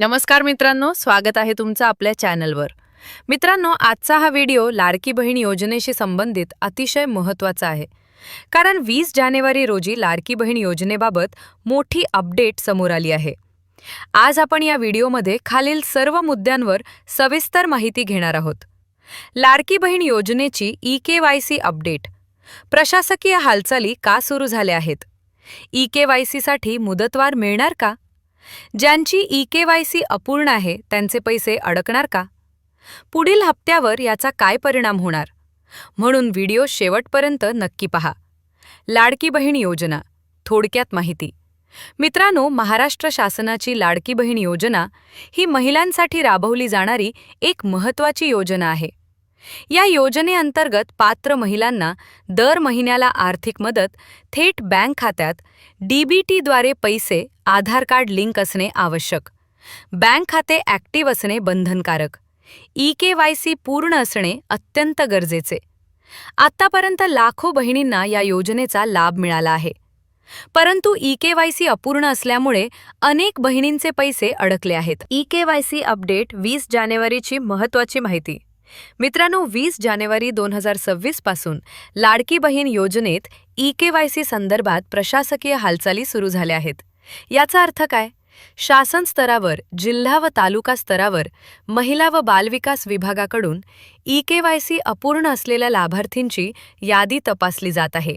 नमस्कार मित्रांनो स्वागत आहे तुमचं आपल्या चॅनलवर. मित्रांनो आजचा हा व्हिडिओ लाडकी बहीण योजनेशी संबंधित अतिशय महत्त्वाचा आहे. कारण वीस जानेवारी रोजी लाडकी बहीण योजनेबाबत मोठी अपडेट समोर आली आहे. आज आपण या व्हिडिओमध्ये खालील सर्व मुद्द्यांवर सविस्तर माहिती घेणार आहोत. लाडकी बहीण योजनेची E K Y C update. प्रशासकीय हालचाली का सुरू झाल्या आहेत? ई के वाय सीसाठी मुदतवार मिळणार का? ज्यांची ई के वाय सी अपूर्ण आहे त्यांचे पैसे अडकणार का? पुढील हप्त्यावर याचा काय परिणाम होणार? म्हणून व्हिडिओ शेवटपर्यंत नक्की पहा. लाडकी बहीण योजना थोडक्यात माहिती. मित्रांनो महाराष्ट्र शासनाची लाडकी बहीण योजना ही महिलांसाठी राबवली जाणारी एक महत्त्वाची योजना आहे. या योजनेअंतर्गत पात्र महिलांना दर महिन्याला आर्थिक मदत थेट बँक खात्यात डीबीटीद्वारे पैसे आधार कार्ड लिंक असणे आवश्यक. बँक खाते ॲक्टिव्ह असणे बंधनकारक. ई के वाय सी पूर्ण असणे अत्यंत गरजेचे. आत्तापर्यंत लाखो बहिणींना या योजनेचा लाभ मिळाला आहे. परंतु ई के वाय सी अपूर्ण असल्यामुळे अनेक बहिणींचे पैसे अडकले आहेत. E K Y C update वीस जानेवारीची महत्त्वाची माहिती. मित्रांनो वीस जानेवारी दोन हजार सव्वीसपासून लाडकी बहीण योजनेत ई के वाय सी संदर्भात प्रशासकीय हालचाली सुरू झाल्या आहेत. याचा अर्थ काय? शासन स्तरावर जिल्हा व तालुका स्तरावर महिला व बालविकास विभागाकडून ई के वाय सी अपूर्ण असलेल्या लाभार्थींची यादी तपासली जात आहे.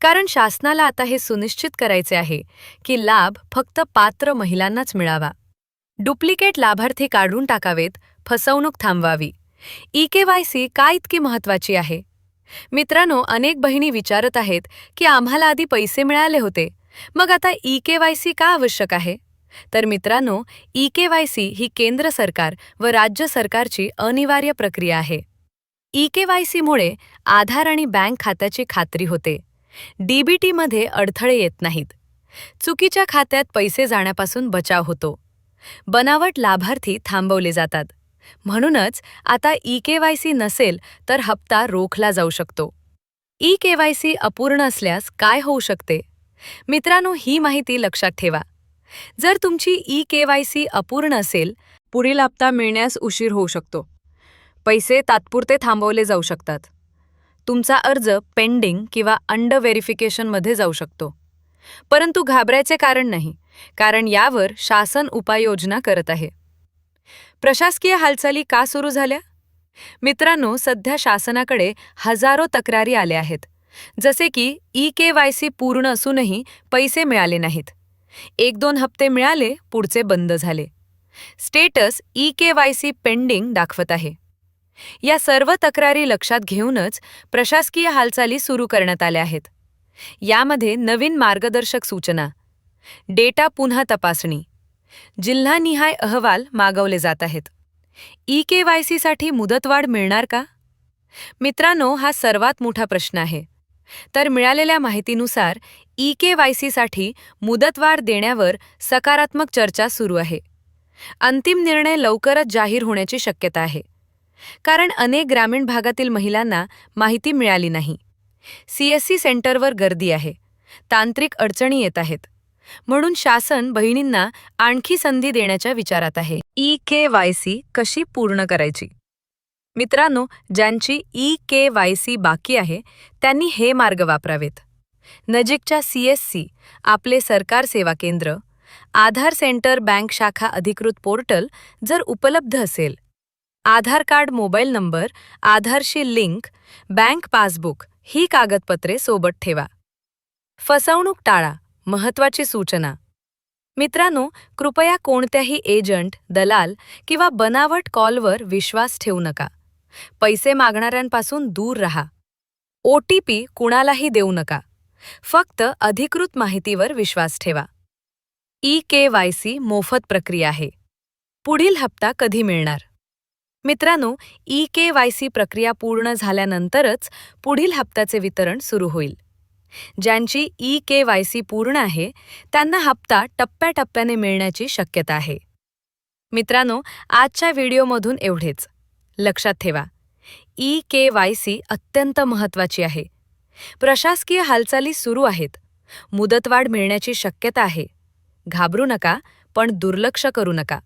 कारण शासनाला आता हे सुनिश्चित करायचे आहे की लाभ फक्त पात्र महिलांनाच मिळावा. डुप्लिकेट लाभार्थी काढून टाकावेत फसवणूक थांबवावी. ई के वाय सी का इतकी महत्वाची आहे? मित्रांनो अनेक बहिणी विचारत आहेत की आम्हाला आधी पैसे मिळाले होते. मग आता ई के वाय सी का आवश्यक आहे? तर मित्रांनो ई के वाय सी ही केंद्र सरकार व राज्य सरकारची अनिवार्य प्रक्रिया आहे. ई के वाय सीमुळे आधार आणि बँक खात्याची खात्री होते. डीबीटीमध्ये अडथळे येत नाहीत. चुकीच्या खात्यात पैसे जाण्यापासून बचाव होतो. बनावट लाभार्थी थांबवले जातात. म्हणूनच आता ई के वाय सी नसेल तर हप्ता रोखला जाऊ शकतो. ई के वाय सी अपूर्ण असल्यास काय होऊ शकते? मित्रांनो ही माहिती लक्षात ठेवा. जर तुमची ई के वाय सी अपूर्ण असेल पुढील हप्ता मिळण्यास उशीर होऊ शकतो. पैसे तात्पुरते थांबवले जाऊ शकतात. तुमचा अर्ज पेंडिंग किंवा अंडर व्हेरिफिकेशनमध्ये जाऊ शकतो. परंतु घाबरायचे कारण नाही कारण यावर शासन उपाययोजना करत आहे. प्रशासकीय हालचाली का सुरू झाल्या? मित्रांनो सध्या शासनाकडे हजारो तक्रारी आल्या आहेत. जसे की ई के वाय सी पूर्ण असूनही पैसे मिळाले नाहीत. एक दोन हप्ते मिळाले पुढचे बंद झाले. Status E K Y C pending दाखवत आहे. या सर्व तक्रारी लक्षात घेऊनच प्रशासकीय हालचाली सुरू करण्यात आल्या आहेत. यामध्ये नवीन मार्गदर्शक सूचना. डेटा पुन्हा तपासणी. जिल्हानिहाय अहवाल मागवले जात आहेत. ई के वाय सीसाठी मुदतवाढ मिळणार का? मित्रांनो हा सर्वात मोठा प्रश्न आहे. तर मिळालेल्या माहितीनुसार ई के वाय सीसाठी मुदतवाढ देण्यावर सकारात्मक चर्चा सुरू आहे. अंतिम निर्णय लवकरच जाहीर होण्याची शक्यता आहे. कारण अनेक ग्रामीण भागातील महिलांना माहिती मिळाली नाही. सीएससी सेंटरवर गर्दी आहे. तांत्रिक अडचणी येत आहेत. म्हणून शासन बहिणींना आणखी संधी देण्याच्या विचारात आहे. ई के वाय सी कशी पूर्ण करायची? मित्रांनो ज्यांची ई के वाय सी बाकी आहे त्यांनी हे मार्ग वापरावेत. नजीकच्या सी एस सी आपले सरकार सेवा केंद्र आधार सेंटर बँक शाखा अधिकृत पोर्टल जर उपलब्ध असेल. आधार कार्ड मोबाईल नंबर आधारशी लिंक बँक पासबुक ही कागदपत्रे सोबत ठेवा. फसवणूक टाळा. महत्वाची सूचना. मित्रांनो कृपया कोणत्याही एजंट दलाल किंवा बनावट कॉलवर विश्वास ठेवू नका. पैसे मागणाऱ्यांपासून दूर राहा. ओ टी पी कुणालाही देऊ नका. फक्त अधिकृत माहितीवर विश्वास ठेवा. ई के वाय सी मोफत प्रक्रिया आहे. पुढील हप्ता कधी मिळणार? मित्रांनो ई के वाय सी प्रक्रिया पूर्ण झाल्यानंतरच पुढील हप्त्याचे वितरण सुरू होईल. ज्यांची ई के वाय सी पूर्ण आहे त्यांना हप्ता टप्प्याटप्प्याने मिळण्याची शक्यता आहे. मित्रांनो आजच्या व्हिडिओमधून एवढेच. लक्षात ठेवा ई के वाय सी अत्यंत महत्त्वाची आहे. प्रशासकीय हालचाली सुरू आहेत. मुदतवाढ मिळण्याची शक्यता आहे. घाबरू नका पण दुर्लक्ष करू नका.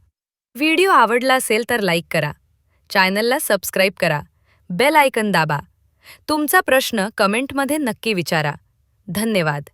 व्हिडिओ आवडला असेल तर लाईक करा. चॅनलला सबस्क्राईब करा. बेल आयकन दाबा. तुमचा प्रश्न कमेंटमध्ये नक्की विचारा. धन्यवाद.